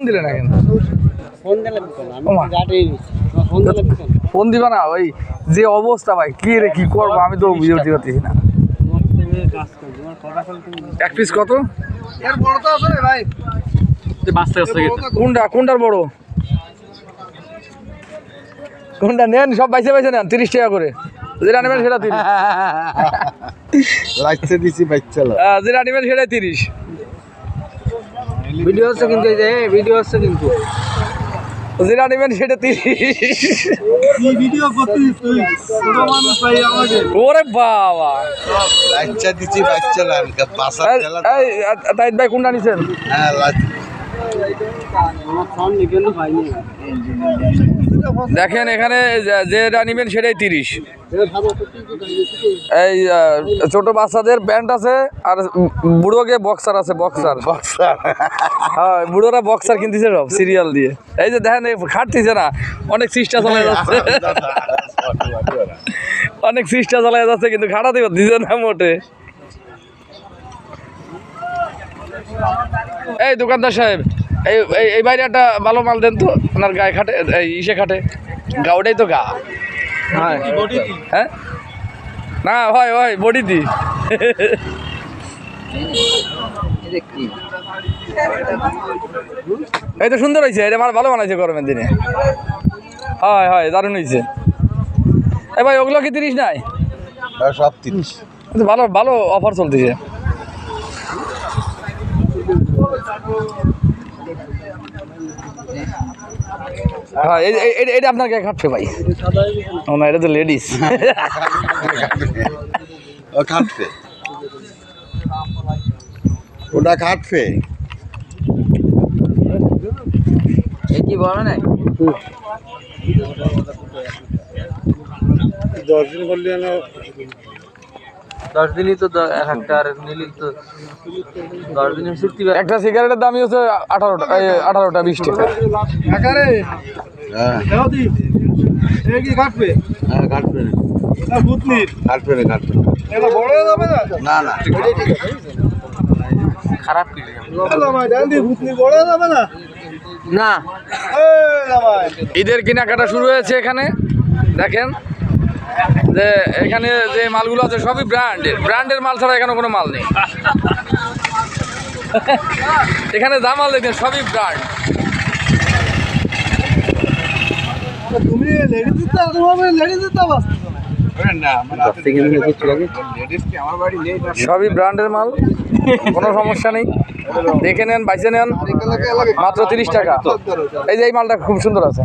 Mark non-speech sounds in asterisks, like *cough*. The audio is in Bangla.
ফোন দিলে না কেন? ফোন দিলাম কেন? আমি ওমা। গাড়ি ফোন দিলাম কেন? ফোন দিবা না ওই যে অবস্থা ভাই কি রে কি করব? আমি তো বুঝে উঠতে পারতেছি না। এক পিস কত? এর বড় তো আছে রে ভাই। বাঁচতে আসতে কোনটা কোনটার বড়? কোনটা নেন সব বাইসে বাইসে নেন তিরিশ টাকা করে। যেটা নেবেন সেটা তিরিশ। *laughs* দিছি বাচ্চা যেটা নেবেন সেটা তিরিশ। ভিডিও হচ্ছে কিন্তু এই যে ভিডিও হচ্ছে কিন্তু। যেটা নেবেন সেটা তিরিশ। ভিডিও করছিস তুই মানুষ ভাই আমাকে ওরে বাবা। বাচ্চা দিছি তাইদ ভাই কোনটা নিছেন? হ্যাঁ দেখেন এখানে যে- যেটা নেবেন সেটাই তিরিশ। এই ছোট বাচ্চাদের প্যান্ট আছে আর বুড়োকে বক্সার আছে বক্সার। বক্সার। হ্যাঁ বুড়োরা বক্সার কিনতেছে সব সিরিয়াল দিয়ে। এই যে দেখেন খাটতেছে না অনেক সিস্টা চলে যাচ্ছে। অনেক সিস্টা চলে যাচ্ছে কিন্তু খাটাতে দিছে না মোটে। এই দোকানদার সাহেব এই এই- এই বাইরে একটা ভালো মাল দেন তো আপনার গায়ে খাটে এই ইসে খাটে। গা ওটাই তো গা। হ্যাঁ। হ্যাঁ? না হয় হয় বডি দি। এই তো সুন্দর হয়েছে এটা আমার ভালো বানাইছে গরমের দিনে। হয় হয় দারুণ হয়েছে। এ ভাই ওগুলো কি তিরিশ নাই? সব তিরিশ। কিন্তু ভালো ভালো অফার চলতেছে। হ্যাঁ এটা আপনার গায়ে খাটছে ভাই। না এটা তো লেডিস ও খাটবে ওটা খাটবে কি বলে নাই? দশ দিন করলে দশ দিনই তো এক একটা আর নিলি তো দশ দিনের চুক্তি বা- একটা সিগারেটের দামই হচ্ছে আঠারোটা আঠারোটা বিশ টাকা হ্যাঁ। হ্যাঁ না না না খাটবে না। এটা বড় যাবে না? না না। খারাপ কি না ঈদের কেনাকাটা শুরু হয়েছে এখানে। দেখেন যে এখানে যে মালগুলো আছে সবই ব্র্যান্ডের ব্র্যান্ডের মাল ছাড়া এখানে কোনো মাল নেই। এখানে যা মাল দেখেন সবই ব্র্যান্ড তুমি লেডিস লেডিস সবই ব্র্যান্ডের মাল কোনো সমস্যা নেই। দেখে নেন বাইসে নেন। মাত্র তিরিশ টাকা। এই যে এই মালটা খুব সুন্দর আছে।